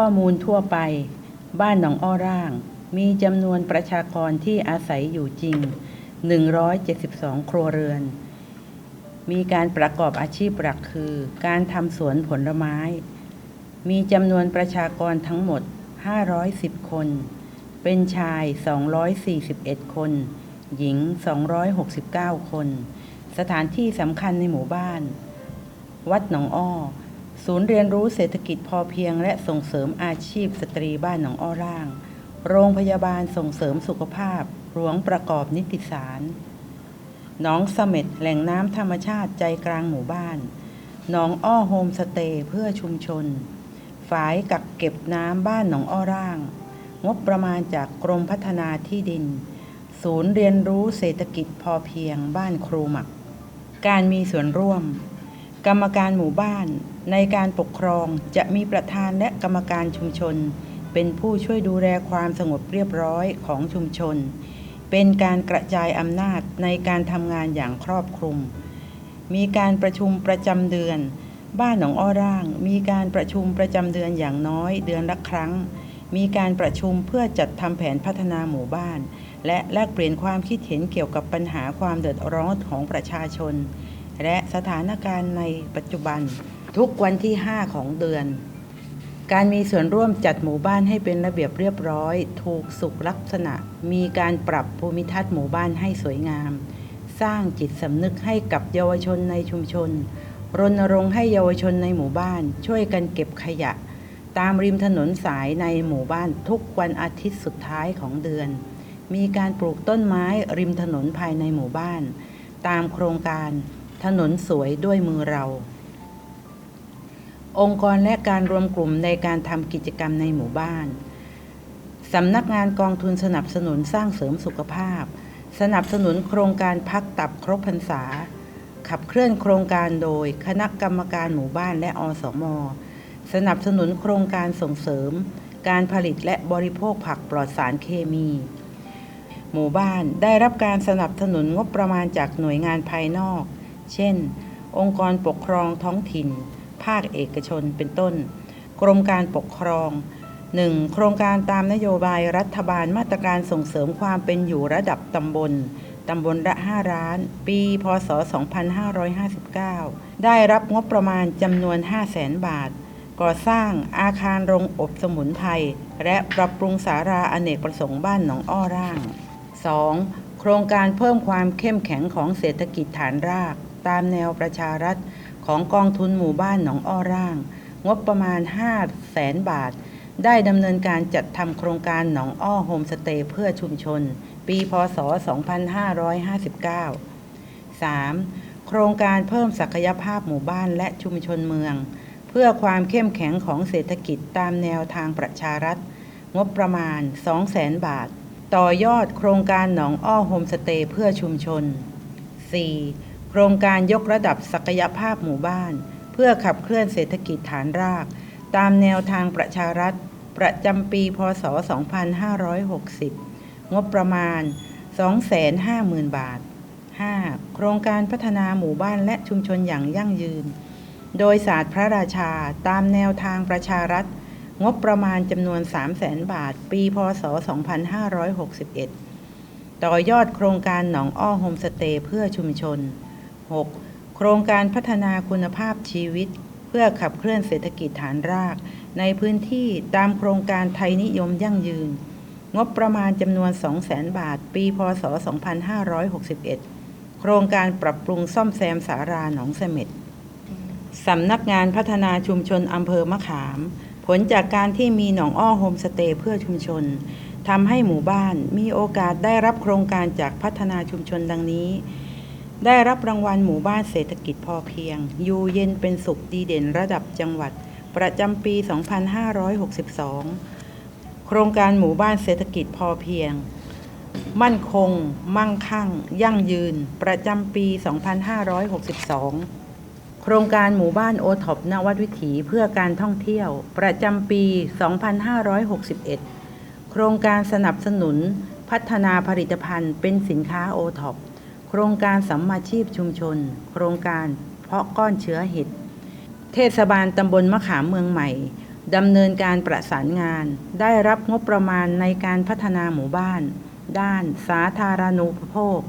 ข้อมูลทั่วไป บ้านหนองอ้อร่าง มีจำนวนประชากรที่อาศัยอยู่จริง 172 ครัวเรือน มีการประกอบอาชีพหลักคือ การทำสวนผลไม้ มีจำนวนประชากรทั้งหมด 510 คน เป็นชาย 241 คน หญิง 269 คน สถานที่สำคัญในหมู่บ้าน วัดหนองอ้อ ศูนย์เรียนรู้เศรษฐกิจพอเพียง และส่งเสริมอาชีพสตรีบ้านหนองอ้อร่าง โรงพยาบาลส่งเสริมสุขภาพ หลวงประกอบนิติสารหนองเสม็ดแหล่งน้ำธรรมชาติใจกลางหมู่บ้านหนองอ้อโฮมสเตย์เพื่อชุมชน ฝายกักเก็บน้ำบ้านหนองอ้อร่าง งบประมาณจากกรมพัฒนาที่ดิน ศูนย์เรียนรู้เศรษฐกิจพอเพียงบ้านครูหมัก การมีส่วนร่วม กรรมการหมู่บ้าน ในการปกครองจะมีประธานและกรรมการชุมชน เป็นผู้ช่วยดูแลความสงบเรียบร้อยของชุมชน เป็นการกระจายอำนาจในการทำงานอย่างครอบคลุม มีการประชุมประจำเดือน บ้านหนองอ้อร่าง มีการประชุมประจำเดือนอย่างน้อยเดือนละครั้ง มีการประชุมเพื่อจัดทำแผนพัฒนาหมู่บ้าน และแลกเปลี่ยนความคิดเห็นเกี่ยวกับปัญหาความเดือดร้อนของประชาชน และสถานการณ์ในปัจจุบัน ทุกวันที่ 5 ของเดือน การมีส่วนร่วมจัดหมู่บ้านให้เป็นระเบียบเรียบร้อย ถูกสุขลักษณะ มีการปรับภูมิทัศน์หมู่บ้านให้สวยงาม สร้างจิตสำนึกให้กับเยาวชนในชุมชน รณรงค์ให้เยาวชนในหมู่บ้าน ช่วยกันเก็บขยะ ตามริมถนนสายในหมู่บ้านทุกวันอาทิตย์สุดท้ายของเดือน มีการปลูกต้นไม้ริมถนนภายในหมู่บ้าน ตามโครงการ ถนนสวยด้วยมือเรา องค์กรและการรวมกลุ่มในการทำกิจกรรมในหมู่บ้านสำนักงานกองทุนสนับสนุนสร้างเสริมสุขภาพ สนับสนุนโครงการพักตับครบพรรษา ขับเคลื่อนโครงการโดยคณะกรรมการหมู่บ้านและอสม สนับสนุนโครงการส่งเสริม การผลิตและบริโภคผักปลอดสารเคมี หมู่บ้านได้รับการสนับสนุนงบประมาณจากหน่วยงานภายนอก เช่น องค์กรปกครองท้องถิ่น ภาคเอกชนเป็นต้น กรมการปกครอง 1. โครงการตามนโยบายรัฐบาลมาตรการส่งเสริมความเป็นอยู่ระดับตำบล ตำบลละ5ร้าน ปี พศ 2559 ได้รับงบประมาณจำนวน 5 0 0แสนบาท ก่อสร้างอาคารโรงอบสมุนไพร และปรับปรุงสาราอเนกประสงค์บ้านหนองอ้อร่าง 2. โครงการเพิ่มความเข้มแข็งของเศรษฐกิจฐานราก ตามแนวประชารัฐของกองทุนหมู่บ้านหนองอ้อร่าง งบประมาณ5แสนบาท ได้ดำเนินการจัดทำโครงการหนองอ้อโฮมสเตย์เพื่อชุมชน ปีพศ 2559 3. โครงการเพิ่มศักยภาพหมู่บ้านและชุมชนเมือง เพื่อความเข้มแข็งของเศรษฐกิจตามแนวทางประชารัฐ งบประมาณ 200,000 บาท ต่อยอดโครงการหนองอ้อโฮมสเตย์เพื่อชุมชน 4. โครงการยกระดับศักยภาพหมู่บ้าน เพื่อขับเคลื่อนเศรษฐกิจฐานราก ตามแนวทางประชารัฐ ประจำปี พศ 2560 งบประมาณ 250,000 บาท 5. โครงการพัฒนาหมู่บ้านและชุมชนอย่างยั่งยืน โดยศาสตร์พระราชาตามแนวทางประชารัฐ งบประมาณจำนวน 300,000 บาท ปี พศ 2561 ต่อยอดโครงการหนองอ้อโฮมสเตย์เพื่อชุมชน 6. โครงการพัฒนาคุณภาพชีวิต เพื่อขับเคลื่อนเศรษฐกิจฐานราก ในพื้นที่ตามโครงการไทยนิยมยั่งยืน งบประมาณจำนวน 200,000 บาท ปี พศ 2561 โครงการปรับปรุงซ่อมแซมสาราหนองเสม็ดสำนักงานพัฒนาชุมชนอำเภอมะขาม ผลจากการที่มีหนองอ้อโฮมสเตย์เพื่อชุมชนทำให้หมู่บ้านมีโอกาสได้รับโครงการจากพัฒนาชุมชนดังนี้ ได้รับรางวัลหมู่บ้านเศรษฐกิจพอเพียง อยู่เย็นเป็นสุขดีเด่นระดับจังหวัด ประจำปี 2562 โครงการหมู่บ้านเศรษฐกิจพอเพียง มั่นคง มั่งคั่ง ยั่งยืน ประจำปี 2562 โครงการหมู่บ้านโอท็อปนวัดวิถีเพื่อการท่องเที่ยว ประจำปี 2561 โครงการสนับสนุน พัฒนาผลิตภัณฑ์เป็นสินค้าโอท็อป โครงการสัมมาชีพชุมชน โครงการเพาะก้อนเชื้อเห็ด เทศบาลตำบลมะขามเมืองใหม่ดำเนินการประสานงาน ได้รับงบประมาณในการพัฒนาหมู่บ้าน ด้านสาธารณูปโภค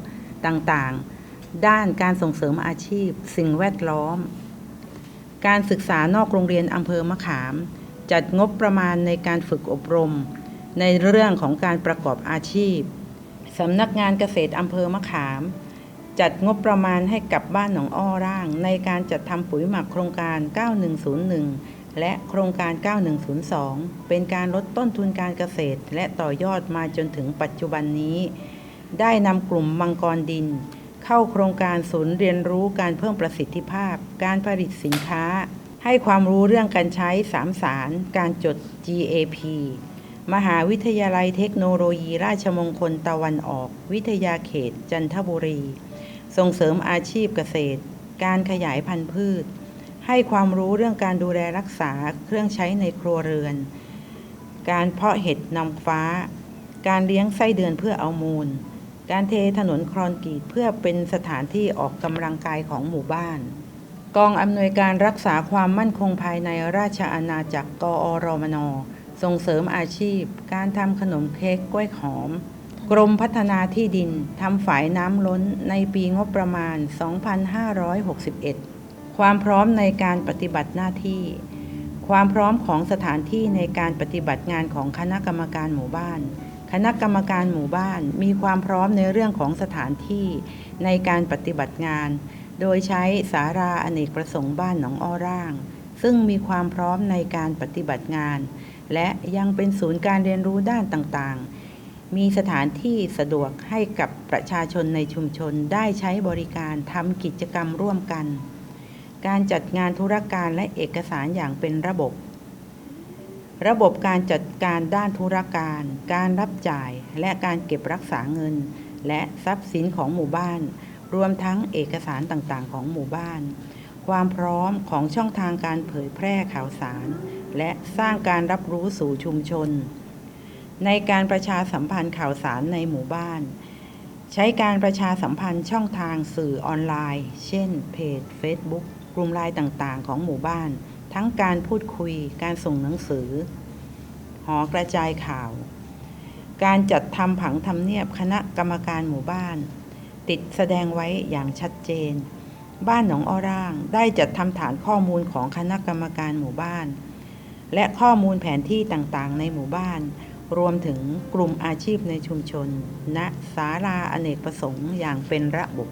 ต่างๆ ด้านการส่งเสริมอาชีพ สิ่งแวดล้อม การศึกษานอกโรงเรียนอำเภอมะขาม จัดงบประมาณในการฝึกอบรม ในเรื่องของการประกอบอาชีพสำนักงานเกษตรอำเภอมะขาม จัดงบประมาณให้กับบ้านหนองอ้อร่าง ในการจัดทำปุ๋ยหมักโครงการ 9101 และโครงการ 9102 เป็นการลดต้นทุนการเกษตร และต่อยอดมาจนถึงปัจจุบันนี้ ได้นำกลุ่มมังกรดิน เข้าโครงการศูนย์เรียนรู้การเพิ่มประสิทธิภาพ การผลิตสินค้า ให้ความรู้เรื่องการใช้สามสาร การจด GAP มหาวิทยาลัยเทคโนโลยีราชมงคลตะวันออก วิทยาเขตจันทบุรี ส่งเสริมอาชีพเกษตร การขยายพันธุ์พืช ให้ความรู้เรื่องการดูแลรักษาเครื่องใช้ในครัวเรือน การเพาะเห็ดนำฟ้า การเลี้ยงไส้เดือนเพื่อเอามูล การเทถนนครอนกรีตเพื่อเป็นสถานที่ออกกำลังกายของหมู่บ้าน กองอำนวยการรักษาความมั่นคงภายในราชอาณาจักรกอรมน ส่งเสริมอาชีพ การทำขนมเค้กกล้วยหอม กรมพัฒนาที่ดินทำฝายน้ำล้นในปีงบประมาณ 2561 ความพร้อมในการปฏิบัติหน้าที่ ความพร้อมของสถานที่ในการปฏิบัติงานของคณะกรรมการหมู่บ้าน คณะกรรมการหมู่บ้านมีความพร้อมในเรื่องของสถานที่ในการปฏิบัติงาน โดยใช้สาราอเนกประสงค์บ้านหนองอ้อร่าง ซึ่งมีความพร้อมในการปฏิบัติงาน และยังเป็นศูนย์การเรียนรู้ด้านต่างๆ มีสถานที่สะดวกให้กับประชาชนในชุมชนได้ใช้บริการทำกิจกรรมร่วมกัน การจัดงานธุรการและเอกสารอย่างเป็นระบบ ระบบการจัดการด้านธุรการ การรับจ่ายและการเก็บรักษาเงิน และทรัพย์สินของหมู่บ้าน รวมทั้งเอกสารต่างๆ ของหมู่บ้าน ความพร้อมของช่องทางการเผยแพร่ข่าวสาร และสร้างการรับรู้สู่ชุมชน ในการประชาสัมพันธ์ข่าวสารในหมู่บ้าน ใช้การประชาสัมพันธ์ช่องทางสื่อออนไลน์ เช่น เพจ Facebook กลุ่มไลน์ต่างๆ ของหมู่บ้าน ทั้งการพูดคุย การส่งหนังสือ หอกระจายข่าว การจัดทำผังทำเนียบคณะกรรมการหมู่บ้าน ติดแสดงไว้อย่างชัดเจน บ้านหนองอ้อร่างได้จัดทำฐานข้อมูลของคณะกรรมการหมู่บ้าน และข้อมูลแผนที่ต่างๆ ในหมู่บ้าน รวมถึงกลุ่มอาชีพในชุมชน ณศาลาอเนกประสงค์อย่างเป็นระบบ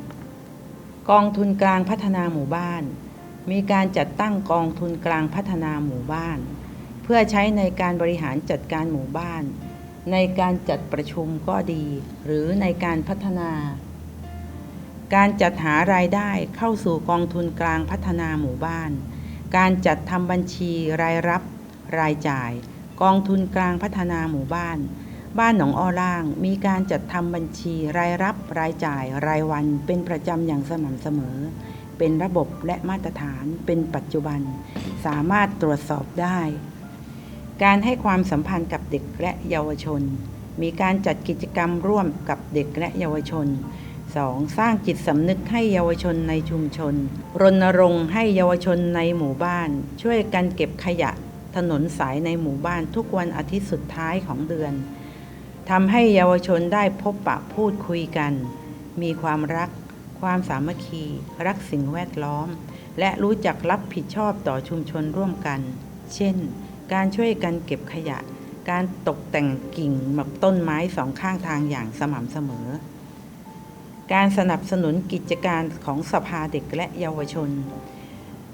กองทุนกลางพัฒนาหมู่บ้าน มีการจัดตั้งกองทุนกลางพัฒนาหมู่บ้าน เพื่อใช้ในการบริหารจัดการหมู่บ้าน ในการจัดประชุมก็ดี หรือในการพัฒนา การจัดหารายได้เข้าสู่กองทุนกลางพัฒนาหมู่บ้าน การจัดทำบัญชีรายรับ รายจ่าย กองทุนกลางพัฒนาหมู่บ้าน บ้านหนองอ้อล่าง มีการจัดทำบัญชีรายรับรายจ่ายรายวันเป็นประจำอย่างสม่ำเสมอ เป็นระบบและมาตรฐานเป็นปัจจุบัน สามารถตรวจสอบได้ การให้ความสัมพันธ์กับเด็กและเยาวชน มีการจัดกิจกรรมร่วมกับเด็กและเยาวชน 2. สร้างจิตสำนึกให้เยาวชนในชุมชน รณรงค์ให้เยาวชนในหมู่บ้าน ช่วยกันเก็บขยะ ถนนสายในหมู่บ้านทุกวันอาทิตย์สุดท้ายของเดือนทำให้เยาวชนได้พบปะพูดคุยกัน มีความรัก ความสามัคคี รักสิ่งแวดล้อม และรู้จักรับผิดชอบต่อชุมชนร่วมกัน เช่น การช่วยกันเก็บขยะ การตกแต่งกิ่งหมักต้นไม้สองข้างทางอย่างสม่ำเสมอ การสนับสนุนกิจการของสภาเด็กและเยาวชน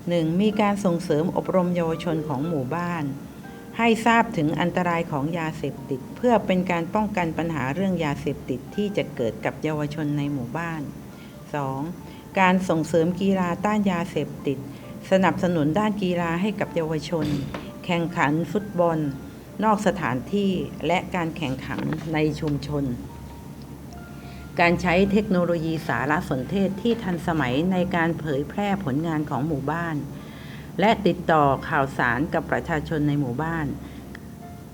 1. มีการส่งเสริมอบรมเยาวชนของหมู่บ้าน ให้ทราบถึงอันตรายของยาเสพติด เพื่อเป็นการป้องกันปัญหาเรื่องยาเสพติดที่จะเกิดกับเยาวชนในหมู่บ้าน 2. การส่งเสริมกีฬาต้านยาเสพติด สนับสนุนด้านกีฬาให้กับเยาวชน แข่งขันฟุตบอล นอกสถานที่และการแข่งขันในชุมชน การใช้เทคโนโลยีสารสนเทศที่ทันสมัยในการเผยแพร่ผลงานของหมู่บ้าน และติดต่อข่าวสารกับประชาชนในหมู่บ้าน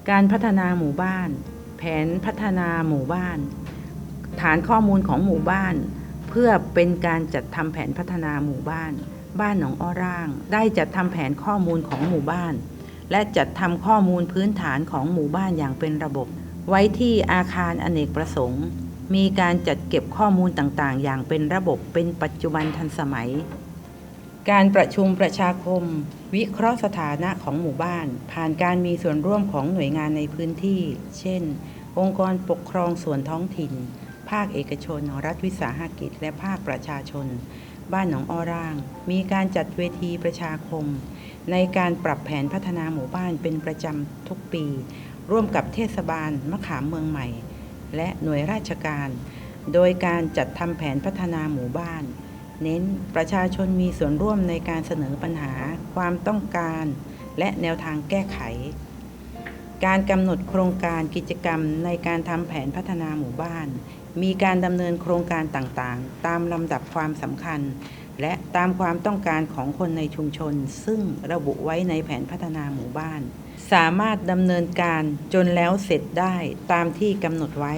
การพัฒนาหมู่บ้าน แผนพัฒนาหมู่บ้าน ฐานข้อมูลของหมู่บ้าน เพื่อเป็นการจัดทำแผนพัฒนาหมู่บ้าน บ้านหนองอ้อร่าง ได้จัดทำแผนข้อมูลของหมู่บ้าน และจัดทำข้อมูลพื้นฐานของหมู่บ้านอย่างเป็นระบบ ไว้ที่อาคารอเนกประสงค์ มีการจัดเก็บข้อมูลต่างๆ อย่างเป็นระบบเป็นปัจจุบันทันสมัย การประชุมประชาคม วิเคราะห์สถานะของหมู่บ้าน ผ่านการมีส่วนร่วมของหน่วยงานในพื้นที่ เช่น องค์กรปกครองส่วนท้องถิ่น ภาคเอกชน รัฐวิสาหกิจ และภาคประชาชน บ้านหนองอ้อร่าง มีการจัดเวทีประชาคม ในการปรับแผนพัฒนาหมู่บ้านเป็นประจำทุกปี ร่วมกับเทศบาลมะขามเมืองใหม่ และหน่วยราชการ โดยการจัดทำแผนพัฒนาหมู่บ้าน เน้นประชาชนมีส่วนร่วมในการเสนอปัญหา ความต้องการ และแนวทางแก้ไข การกำหนดโครงการกิจกรรมในการทำแผนพัฒนาหมู่บ้าน มีการดำเนินโครงการต่างๆ ตามลำดับความสำคัญ และตามความต้องการของคนในชุมชน ซึ่งระบุไว้ในแผนพัฒนาหมู่บ้าน สามารถดำเนินการจนแล้วเสร็จได้ตามที่กำหนดไว้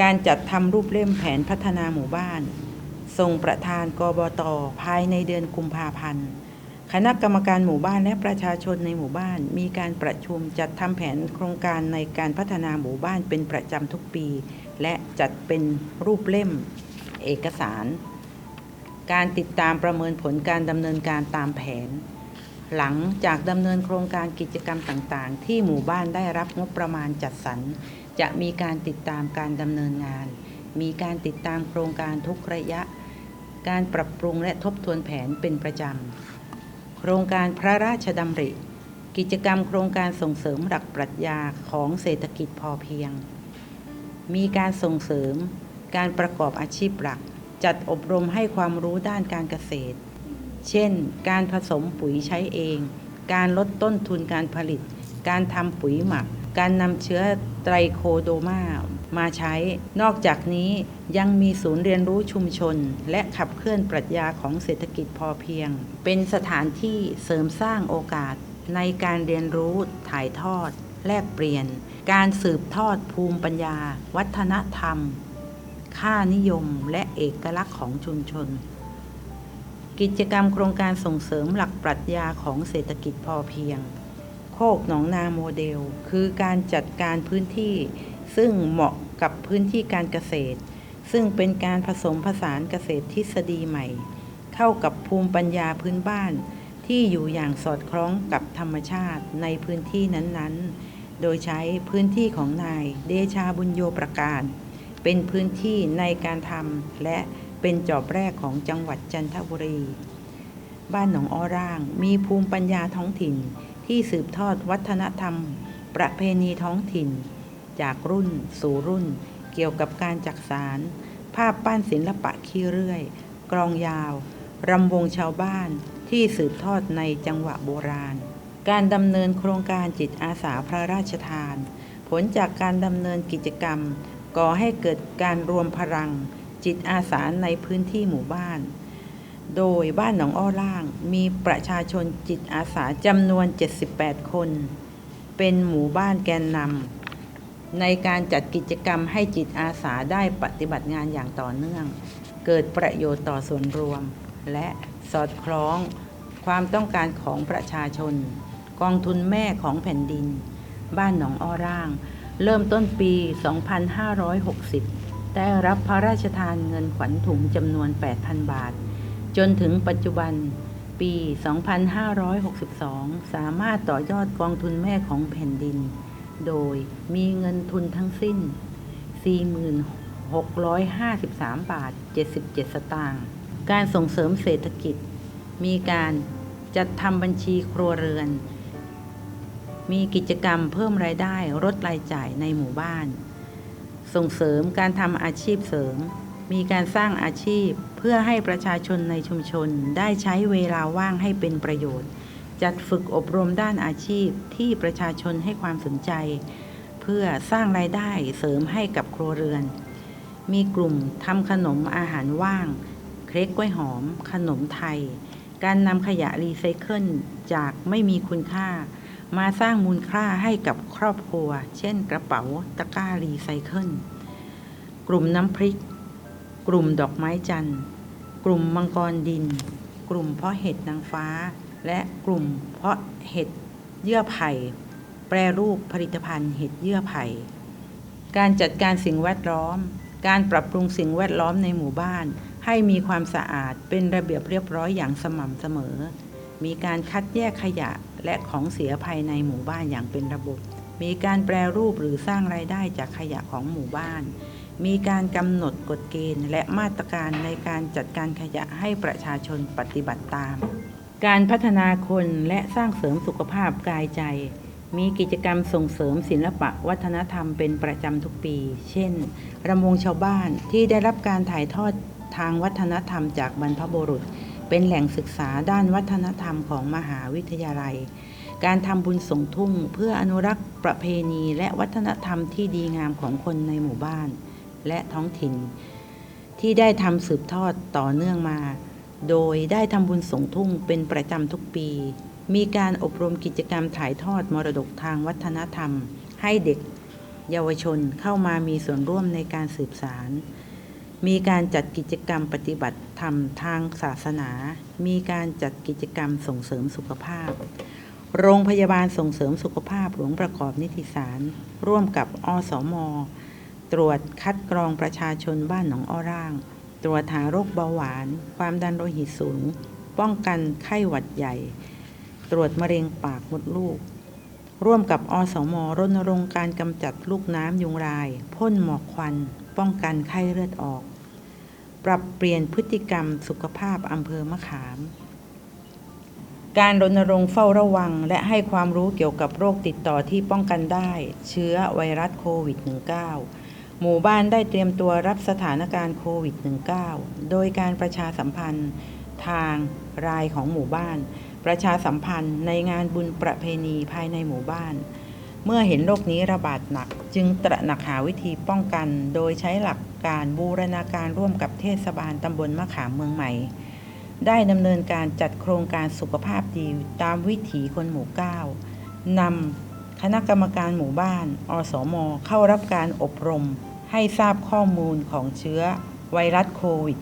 การจัดทำรูปเล่มแผนพัฒนาหมู่บ้านส่งประธานกบตภายในเดือนกุมภาพันธ์คณะกรรมการหมู่บ้านและประชาชนในหมู่บ้าน มีการประชุมจัดทำแผนโครงการในการพัฒนาหมู่บ้านเป็นประจำทุกปี และจัดเป็นรูปเล่ม เอกสาร การติดตามประเมินผลการดำเนินการตามแผน หลังจากดำเนินโครงการกิจกรรมต่างๆ ที่หมู่บ้านได้รับงบประมาณจัดสรร จะมีการติดตามการดำเนินงาน มีการติดตามโครงการทุกระยะ การปรับปรุงและทบทวนแผนเป็นประจำ โครงการพระราชดำริ กิจกรรมโครงการส่งเสริมหลักปรัชญาของเศรษฐกิจพอเพียง มีการส่งเสริม การประกอบอาชีพหลัก จัดอบรมให้ความรู้ด้านการเกษตร เช่น การผสมปุ๋ยใช้เอง การลดต้นทุนการผลิต การทำปุ๋ยหมัก การนำเชื้อไตรโคโดมามาใช้ นอกจากนี้ยังมีศูนย์เรียนรู้ชุมชน และขับเคลื่อนปรัชญาของเศรษฐกิจพอเพียง เป็นสถานที่เสริมสร้างโอกาส ในการเรียนรู้ถ่ายทอด แลกเปลี่ยน การสืบทอดภูมิปัญญา วัฒนธรรม ค่านิยมและเอกลักษณ์ของชุมชน กิจกรรมโครงการส่งเสริมหลักปรัชญาของเศรษฐกิจพอเพียง โคกหนองนาโมเดล คือการจัดการพื้นที่ ซึ่งเหมาะกับพื้นที่การเกษตร ซึ่งเป็นการผสมผสานเกษตรทฤษฎีใหม่ เข้ากับภูมิปัญญาพื้นบ้าน ที่อยู่อย่างสอดคล้องกับธรรมชาติในพื้นที่นั้นๆ โดยใช้พื้นที่ของนายเดชาบุญโยประการ เป็นพื้นที่ในการทำและ เป็นจอบแรกของจังหวัดจันทบุรี บ้านหนองอ้อร่างมีภูมิปัญญาท้องถิ่นที่สืบทอดวัฒนธรรม ประเพณีท้องถิ่น จากรุ่นสู่รุ่น เกี่ยวกับการจักสาร ภาพปั้นศิลปะขี้เรื่อยกรองยาว รำวงชาวบ้านที่สืบทอดในจังหวะโบราณ การดำเนินโครงการจิตอาสาพระราชทาน ผลจากการดำเนินกิจกรรม ก่อให้เกิดการรวมพลัง จิตอาสาในพื้นที่หมู่บ้าน โดยบ้านหนองอ้อล่างมีประชาชนจิตอาสาจำนวน 78 คน เป็นหมู่บ้านแกนนำในการจัดกิจกรรมให้จิตอาสาได้ปฏิบัติงานอย่างต่อเนื่อง เกิดประโยชน์ต่อส่วนรวม และสอดคล้องความต้องการของประชาชน กองทุนแม่ของแผ่นดิน บ้านหนองอ้อร่าง เริ่มต้นปี 2560 ได้รับพระราชทานเงินขวัญถุงจำนวน 8,000 บาท จนถึงปัจจุบันปี 2562 สามารถต่อยอดกองทุนแม่ของแผ่นดิน โดยมีเงินทุนทั้งสิ้น 4653 บาท 77 สตางค์ การส่งเสริมเศรษฐกิจ มีการจัดทำบัญชีครัวเรือน มีกิจกรรมเพิ่มรายได้ลดรายจ่ายในหมู่บ้าน ส่งเสริมการทำอาชีพเสริม มีการสร้างอาชีพเพื่อให้ประชาชนในชุมชนได้ใช้เวลาว่างให้เป็นประโยชน์ จัดฝึกอบรมด้านอาชีพที่ประชาชนให้ความสนใจ เพื่อสร้างรายได้เสริมให้กับครัวเรือน มีกลุ่มทำขนมอาหารว่าง เค้กกล้วยหอม ขนมไทย การนำขยะรีไซเคิลจากไม่มีคุณค่า มาสร้างมูลค่าให้กับครอบครัว เช่นกระเป๋าตะกร้ารีไซเคิล กลุ่มน้ำพริก กลุ่มดอกไม้จันทร์ กลุ่มมังกรดิน กลุ่มเพาะเห็ดนางฟ้า และกลุ่มเพาะเห็ดเยื่อไผ่ แปรรูปผลิตภัณฑ์เห็ดเยื่อไผ่ การจัดการสิ่งแวดล้อม การปรับปรุงสิ่งแวดล้อมในหมู่บ้าน ให้มีความสะอาดเป็นระเบียบเรียบร้อยอย่างสม่ำเสมอ มีการคัดแยกขยะ และของเสียภายในหมู่บ้านอย่างเป็นระบบ มีการแปรรูปหรือสร้างรายได้จากขยะของหมู่บ้าน มีการกำหนดกฎเกณฑ์ และมาตรการในการจัดการขยะให้ประชาชนปฏิบัติตาม การพัฒนาคนและสร้างเสริมสุขภาพกายใจ มีกิจกรรมส่งเสริมศิลปะวัฒนธรรมเป็นประจำทุกปี เช่นรำวงชาวบ้านที่ได้รับการถ่ายทอดทางวัฒนธรรมจากบรรพบุรุษ เป็นแหล่งศึกษาด้านวัฒนธรรมของมหาวิทยาลัย การทำบุญส่งทุ่งเพื่ออนุรักษ์ประเพณีและวัฒนธรรมที่ดีงามของคนในหมู่บ้าน และท้องถิ่น ที่ได้ทำสืบทอดต่อเนื่องมา โดยได้ทำบุญส่งทุ่งเป็นประจำทุกปี มีการอบรมกิจกรรมถ่ายทอดมรดกทางวัฒนธรรม ให้เด็ก เยาวชนเข้ามามีส่วนร่วมในการสืบสาร มีการจัดกิจกรรมปฏิบัติธรรมทางศาสนา มีการจัดกิจกรรมส่งเสริมสุขภาพ โรงพยาบาลส่งเสริมสุขภาพหลวงประกอบนิติสาร ร่วมกับอสม ตรวจคัดกรองประชาชนบ้านหนองอ้อร่าง ตรวจหาโรคเบาหวาน ความดันโลหิตสูง ป้องกันไข้หวัดใหญ่ ตรวจมะเร็งปากมดลูก ร่วมกับอสม รณรงค์การกำจัดลูกน้ำยุงลาย พ่นหมอกควัน ป้องกันไข้เลือดออก ปรับเปลี่ยนพฤติกรรมสุขภาพอำเภอมะขาม การรณรงค์เฝ้าระวัง และให้ความรู้เกี่ยวกับโรคติดต่อที่ป้องกันได้ เชื้อไวรัสโควิด -19 หมู่บ้านได้เตรียมตัวรับสถานการณ์โควิด -19 โดยการประชาสัมพันธ์ทางรายของหมู่บ้าน ประชาสัมพันธ์ในงานบุญประเพณีภายในหมู่บ้าน เมื่อเห็นโรคนี้ระบาดหนัก จึงตระหนักหาวิธีป้องกัน โดยใช้หลักการบูรณาการร่วมกับเทศบาลตำบลมะขามเมืองใหม่ ได้ดำเนินการจัดโครงการสุขภาพดีตามวิถีคนหมู่เก้านำคณะกรรมการหมู่บ้าน อสม เข้ารับการอบรม ให้ทราบข้อมูลของเชื้อไวรัสโควิด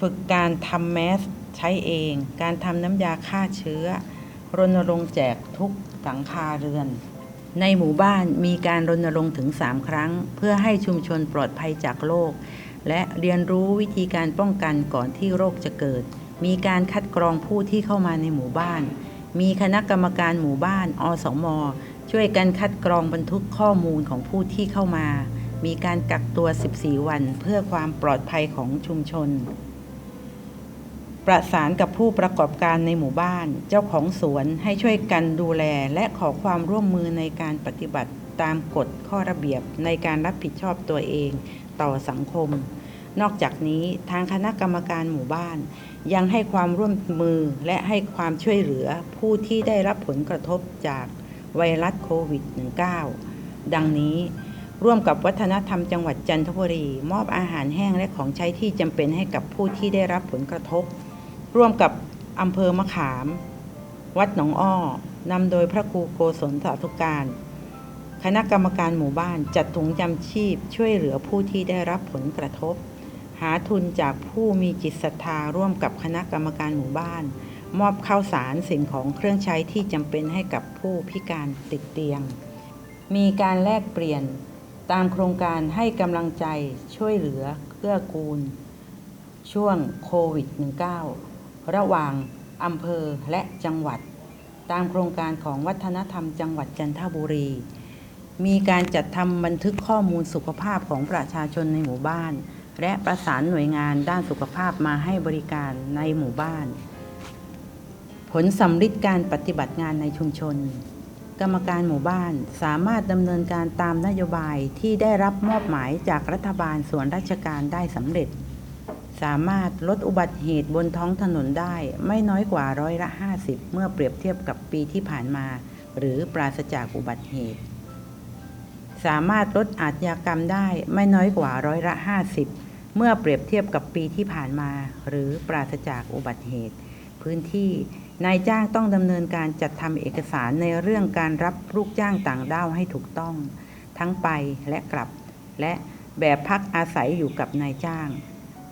ฝึกการทำแมสใช้เอง การทำน้ำยาฆ่าเชื้อ รณรงค์แจกทุกหลังคาเรือน ในหมู่บ้านมีการรณรงค์ถึง 3 ครั้ง เพื่อให้ชุมชนปลอดภัยจากโรคและเรียนรู้วิธีการป้องกันก่อนที่โรคจะเกิด มีการคัดกรองผู้ที่เข้ามาในหมู่บ้าน มีคณะกรรมการหมู่บ้าน อสม ช่วยกันคัดกรองบันทึกข้อมูลของผู้ที่เข้ามา มีการกักตัว 14 วันเพื่อความปลอดภัยของชุมชน ประสานกับผู้ประกอบการในหมู่บ้าน เจ้าของสวนให้ช่วยกันดูแลและขอความร่วมมือในการปฏิบัติตามกฎข้อระเบียบในการรับผิดชอบตัวเองต่อสังคม นอกจากนี้ทางคณะกรรมการหมู่บ้าน ยังให้ความร่วมมือและให้ความช่วยเหลือผู้ที่ได้รับผลกระทบจากไวรัสโควิด -19 ดังนี้ร่วมกับวัฒนธรรมจังหวัดจันทบุรี มอบอาหารแห้งและของใช้ที่จำเป็นให้กับผู้ที่ได้รับผลกระทบ ร่วมกับอำเภอมะขาม วัดหนองอ้อนำโดยพระครูโกศลสาธุการ คณะกรรมการหมู่บ้านจัดถุงจำชีพช่วยเหลือผู้ที่ได้รับผลกระทบ หาทุนจากผู้มีจิตศรัทธาร่วมกับคณะกรรมการหมู่บ้าน มอบข้าวสารสิ่งของเครื่องใช้ที่จำเป็นให้กับผู้พิการติดเตียง มีการแลกเปลี่ยนตามโครงการให้กำลังใจช่วยเหลือเกื้อกูล ช่วงโควิด -19 ระหว่างอำเภอและจังหวัด ตามโครงการของวัฒนธรรมจังหวัดจันทบุรี มีการจัดทำบันทึกข้อมูลสุขภาพของประชาชนในหมู่บ้าน และประสานหน่วยงานด้านสุขภาพมาให้บริการในหมู่บ้าน ผลสำลิดการปฏิบัติงานในชุมชน กรรมการหมู่บ้านสามารถดำเนินการตามนโยบายที่ได้รับมอบหมายจากรัฐบาลส่วนราชการได้สำเร็จ สามารถลดอุบัติเหตุบนท้องถนนได้ไม่น้อยกว่าร้อยละ 50 เมื่อเปรียบเทียบกับปีที่ผ่านมา หรือปราศจากอุบัติเหตุ สามารถลดอาชญากรรมได้ไม่น้อยกว่าร้อยละ 50 เมื่อเปรียบเทียบกับปีที่ผ่านมา หรือปราศจากอุบัติเหตุ พื้นที่นายจ้างต้องดำเนินการจัดทำเอกสารในเรื่องการรับลูกจ้างต่างด้าวให้ถูกต้อง ทั้งไปและกลับ และแบบพักอาศัยอยู่กับนายจ้าง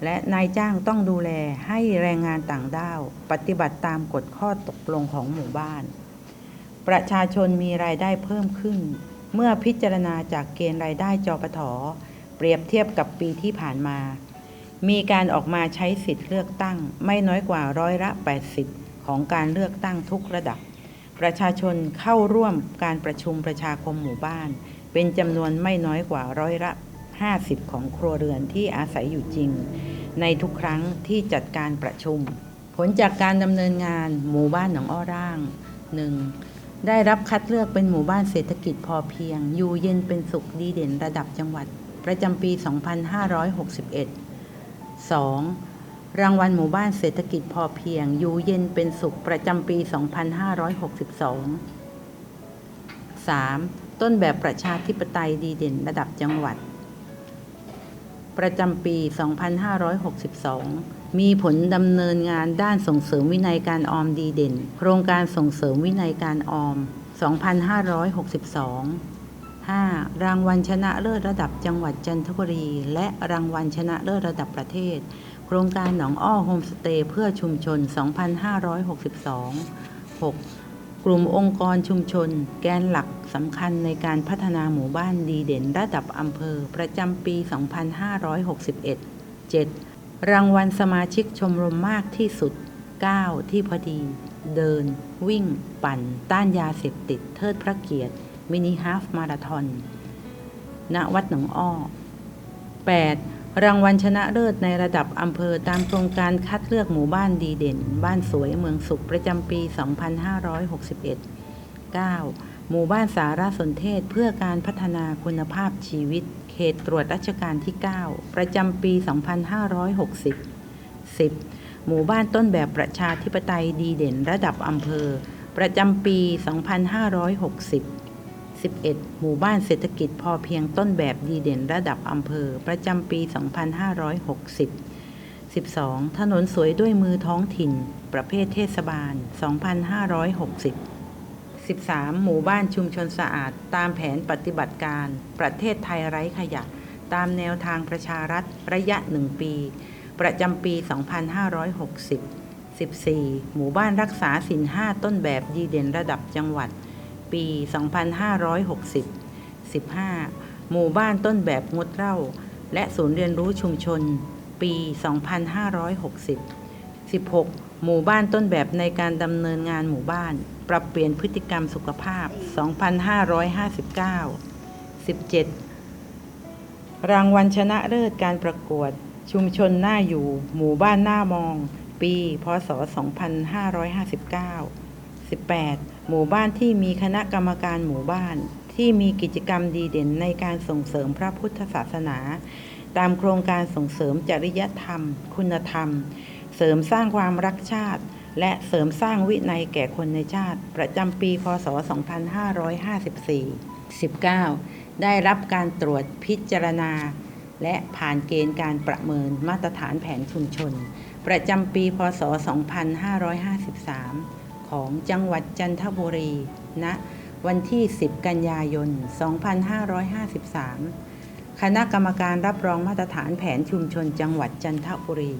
และนายจ้างต้องดูแลให้แรงงานต่างด้าว ปฏิบัติตามกฎข้อตกลงของหมู่บ้าน ประชาชนมีรายได้เพิ่มขึ้น เมื่อพิจารณาจากเกณฑ์รายได้จปทเปรียบเทียบกับปีที่ผ่านมา มีการออกมาใช้สิทธิ์เลือกตั้งไม่น้อยกว่าร้อยละ 80 ของการเลือกตั้งทุกระดับ ประชาชนเข้าร่วมการประชุมประชาคมหมู่บ้าน เป็นจำนวนไม่น้อยกว่าร้อยละ 50 ของครัวเรือนที่อาศัยอยู่จริง ในทุกครั้งที่จัดการประชุม ผลจากการดำเนินงานหมู่บ้านหนองอ้อร่าง 1. ได้รับคัดเลือกเป็นหมู่บ้านเศรษฐกิจพอเพียง อยู่เย็นเป็นสุขดีเด่นระดับจังหวัด ประจำปี 2561 2. รางวัลหมู่บ้านเศรษฐกิจพอเพียง อยู่เย็นเป็นสุขประจำปี 2562 3. ต้นแบบประชาธิปไตยดีเด่นระดับจังหวัด ประจำปี 2562 มีผลดำเนินงานด้านส่งเสริมวินัยการออมดีเด่น โครงการส่งเสริมวินัยการออม 2562 5. รางวัลชนะเลิศระดับจังหวัดจันทบุรี และรางวัลชนะเลิศระดับประเทศ โครงการหนองอ้อโฮมสเตย์เพื่อชุมชน 2562 6. กลุ่มองค์กรชุมชน แกนหลักสำคัญในการพัฒนาหมู่บ้านดีเด่นระดับอำเภอประจำปี 2561 7. รางวัลสมาชิกชมรมมากที่สุด 9 ที่พอดี เดิน วิ่ง ปั่น ต้านยาเสพติด เทิดพระเกียรติ มินิฮาฟมาราธอนณวัดหนองอ้อ 8. รางวัลชนะเลิศในระดับอำเภอตามโครงการคัดเลือกหมู่บ้านดีเด่น บ้านสวยเมืองสุขประจำปี 2561 9. หมู่บ้านสารสนเทศเพื่อการพัฒนาคุณภาพชีวิต เขตตรวจราชการที่ 9 ประจำปี 2560 10. หมู่บ้านต้นแบบประชาธิปไตยดีเด่นระดับอำเภอ ประจำปี 2560 11. หมู่บ้านเศรษฐกิจพอเพียงต้นแบบดีเด่นระดับอำเภอ ประจำปี 2560 12. ถนนสวยด้วยมือท้องถิ่น ประเภทเทศบาล 2560 13. หมู่บ้านชุมชนสะอาด ตามแผนปฏิบัติการ ประเทศไทยไร้ขยะ ตามแนวทางประชารัฐระยะ 1 ปี ประจำปี 2560 14. หมู่บ้านรักษาสินห้าต้นแบบดีเด่นระดับจังหวัด ปี 2560 15. หมู่บ้านต้นแบบงดเหล้าและศูนย์เรียนรู้ชุมชน ปี 2560 16. หมู่บ้านต้นแบบในการดำเนินงานหมู่บ้าน ปรับเปลี่ยนพฤติกรรมสุขภาพ 2559 17. รางวัลชนะเลิศการประกวด ชุมชนหน้าอยู่ หมู่บ้านหน้ามอง ปี พศ 2559 18. หมู่บ้านที่มีคณะกรรมการหมู่บ้าน ที่มีกิจกรรมดีเด่นในการส่งเสริมพระพุทธศาสนา ตามโครงการส่งเสริมจริยธรรม คุณธรรม เสริมสร้างความรักชาติ และเสริมสร้างวินัยแก่คนในชาติ ประจำปี พศ 2554 19. ได้รับการตรวจพิจารณา และผ่านเกณฑ์การประเมินมาตรฐานแผนชุมชน ประจำปี พศ 2553 ของจังหวัดจันทบุรีณวันที่ 10 กันยายน 2553 คณะกรรมการรับรองมาตรฐานแผนชุมชนจังหวัดจันทบุรี